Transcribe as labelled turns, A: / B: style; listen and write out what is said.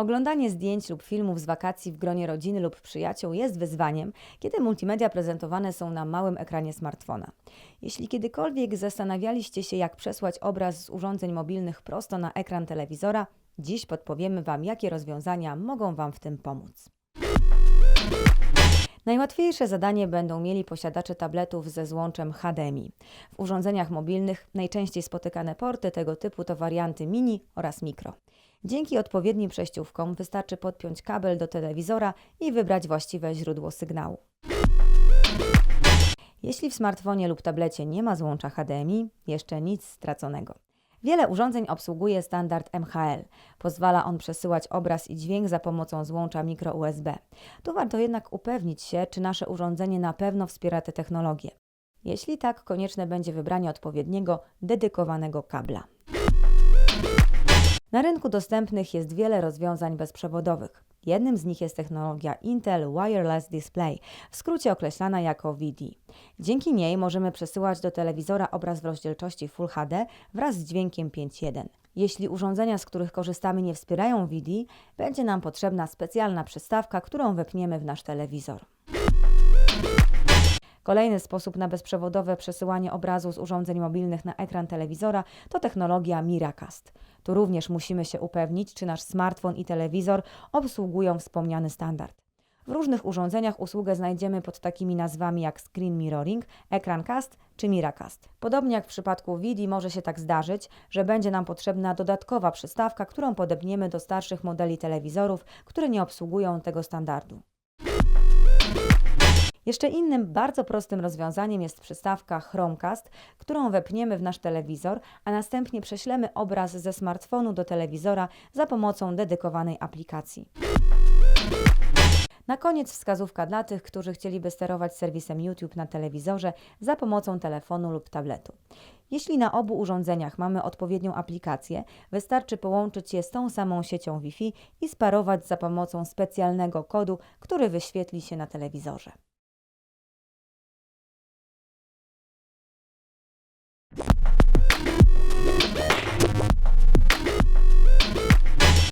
A: Oglądanie zdjęć lub filmów z wakacji w gronie rodziny lub przyjaciół jest wyzwaniem, kiedy multimedia prezentowane są na małym ekranie smartfona. Jeśli kiedykolwiek zastanawialiście się, jak przesłać obraz z urządzeń mobilnych prosto na ekran telewizora, dziś podpowiemy Wam, jakie rozwiązania mogą Wam w tym pomóc. Najłatwiejsze zadanie będą mieli posiadacze tabletów ze złączem HDMI. W urządzeniach mobilnych najczęściej spotykane porty tego typu to warianty mini oraz mikro. Dzięki odpowiednim przejściówkom wystarczy podpiąć kabel do telewizora i wybrać właściwe źródło sygnału. Jeśli w smartfonie lub tablecie nie ma złącza HDMI, jeszcze nic straconego. Wiele urządzeń obsługuje standard MHL. Pozwala on przesyłać obraz i dźwięk za pomocą złącza mikro USB. Tu warto jednak upewnić się, czy nasze urządzenie na pewno wspiera tę technologię. Jeśli tak, konieczne będzie wybranie odpowiedniego, dedykowanego kabla. Na rynku dostępnych jest wiele rozwiązań bezprzewodowych. Jednym z nich jest technologia Intel Wireless Display, w skrócie określana jako VD. Dzięki niej możemy przesyłać do telewizora obraz w rozdzielczości Full HD wraz z dźwiękiem 5.1. Jeśli urządzenia, z których korzystamy, nie wspierają VD, będzie nam potrzebna specjalna przystawka, którą wepniemy w nasz telewizor. Kolejny sposób na bezprzewodowe przesyłanie obrazu z urządzeń mobilnych na ekran telewizora to technologia Miracast. Tu również musimy się upewnić, czy nasz smartfon i telewizor obsługują wspomniany standard. W różnych urządzeniach usługę znajdziemy pod takimi nazwami jak Screen Mirroring, Ekrancast czy Miracast. Podobnie jak w przypadku VIDI może się tak zdarzyć, że będzie nam potrzebna dodatkowa przystawka, którą podepniemy do starszych modeli telewizorów, które nie obsługują tego standardu. Jeszcze innym bardzo prostym rozwiązaniem jest przystawka Chromecast, którą wepniemy w nasz telewizor, a następnie prześlemy obraz ze smartfonu do telewizora za pomocą dedykowanej aplikacji. Na koniec wskazówka dla tych, którzy chcieliby sterować serwisem YouTube na telewizorze za pomocą telefonu lub tabletu. Jeśli na obu urządzeniach mamy odpowiednią aplikację, wystarczy połączyć je z tą samą siecią Wi-Fi i sparować za pomocą specjalnego kodu, który wyświetli się na telewizorze.